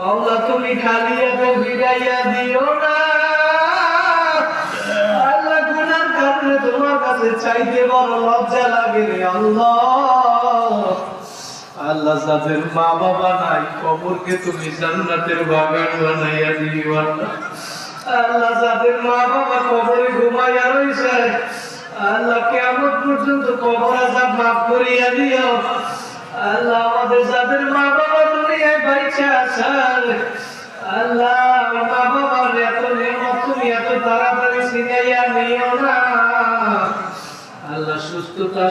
মাওলা, তুমি দিও না। আল্লাহ গুনার কারণে তোমার কাছে চাইতে বড় লজ্জা লাগে রে আল্লাহ। আল্লাহ যাদের মা বাবা নাই, কবরকে তুমি জান্নাতের বাগান বানাইয়া দিও আল্লাহ। যাদের মা বাবা কবরে ঘুমাইয়া রইছে, আল্লাহ কেমন পর্যন্ত কবর আজাব মাফ করিয়া দিও। আল্লাহ আমাদের যাদের মা বাবা আল্লাহ বাবার এত তুমি এত তাড়াতাড়ি নিও না। আল্লাহ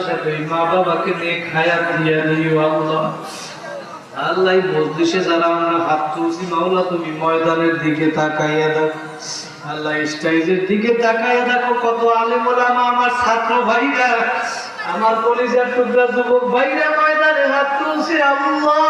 সাথে মা বাবাকে নিয়ে খায়া দিয়া আল্লাহ। আল্লাহ যারা আমরা হাত তুলছি, মাওলা, তুমি ময়দানের দিকে তাকাইয়া দাও আল্লাহ স্টেজের দিকে তাকাইয়া দেখো, কত আলেম ওলামা আমার ছাত্র ভাইরা, আমার কলিজার টুকরা যুবক ভাইরা ময়দানে হাত তুলছে আল্লাহ।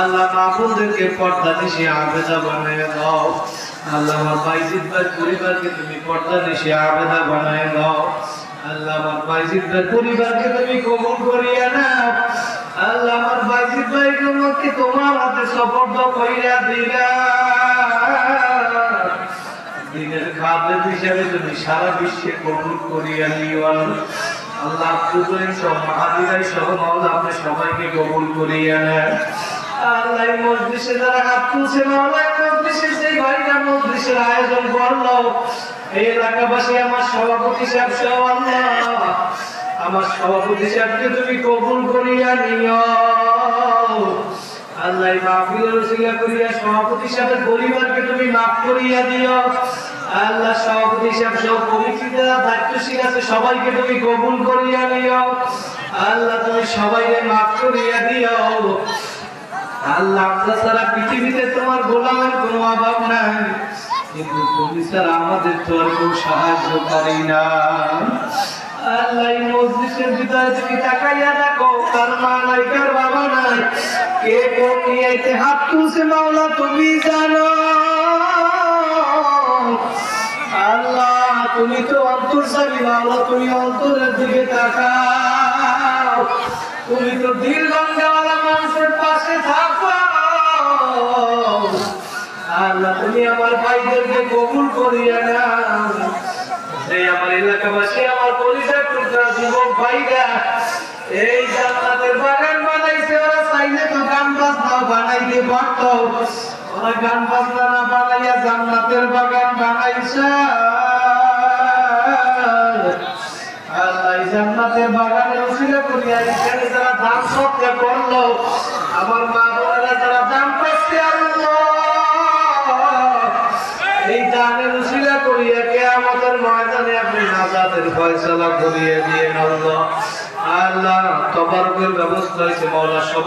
আল্লাহ মা পর্দা নিশে আবেদা বানিয়ে দাও। আল্লাহ আমার বাইজিদ ভাই পরিবারকে তুমি পর্দা নিশে আবেদা বানিয়ে দাও। আল্লাহ আমার বাইজিদ ভাই পরিবারকে তুমি কবুল করিয়া নাও। আল্লাহ আমার বাইজিদ ভাই তোমাকে তোমার হাতে সপর্দ কইরা দিলা দিনের খাদ্য হিসাবে তুমি সারা বিশ্বে কবুল করিয়া নিও। আল্লাহ আব্দুল সব মাহাদিরাই সহ মাওলা আপনি সবাইকে কবুল করিয়া নেন আল্লাহ হাত তুলছে মজলিসে সেই মজলিসের আয়োজন করল, এই এলাকাবাসী আমার সভাপতি সাহেব সহ আল্লাহ, আমার সভাপতি সাহেবকে তুমি কবুল করিয়া নিও। আল্লাহ করিয়া সভাপতি সাহেবের পরিবারকে তুমি মাফ করিয়া দিও। আল্লাহ সভাপতি সাহেব সহ কমিটি দায়িত্বশীল আছে, সবাইকে তুমি কবুল করিয়া নিও। আল্লাহ সবাইকে মাফ করিয়া দিও। আল্লাহ সারা পৃথিবীতে তোমার গোলামের কোনো অভাব নাই। কিন্তু তুমি ছাড়া আমাদের তো আর কেউ সাহায্যকারী না। আল্লাহ মসজিদের ভিতরে তুমি তাকাইয়া দেখো, তার মা নাই কার বাবা নাই। কে কোন নিয়েতে হাত তুলছে মাওলা, তুমি জানো। আল্লাহ, তুমি তো অন্তর অন্তর্সারী মাওলা, তুমি অন্তরের দিকে তাকাও। তুমি তো দীর্ঘঙ্গাওয়ালা মানুষের পাশে থাকো। আল্লাহ তুমি আমার ভাইদেরকে কবুল করিয়া না এই আমার এলাকাবাসী, আমার পরিচয় টুকরা যুবক ভাইরা, এই জান্নাতের বাগান বানাইছে, ওরা চাইলে তো গান বাজনা বানাইতে পারত। ওরা গান বাজনা না বানাইয়া জান্নাতের বাগান বানাইছে। এই দানের উসিলা করিয়া কেয়ামতের ময়দানে আপনি নাজাতের ফয়সালা দিয়ে আল্লাহ। আল্লাহ, তবারকের ব্যবস্থা হয়েছে, মৌলা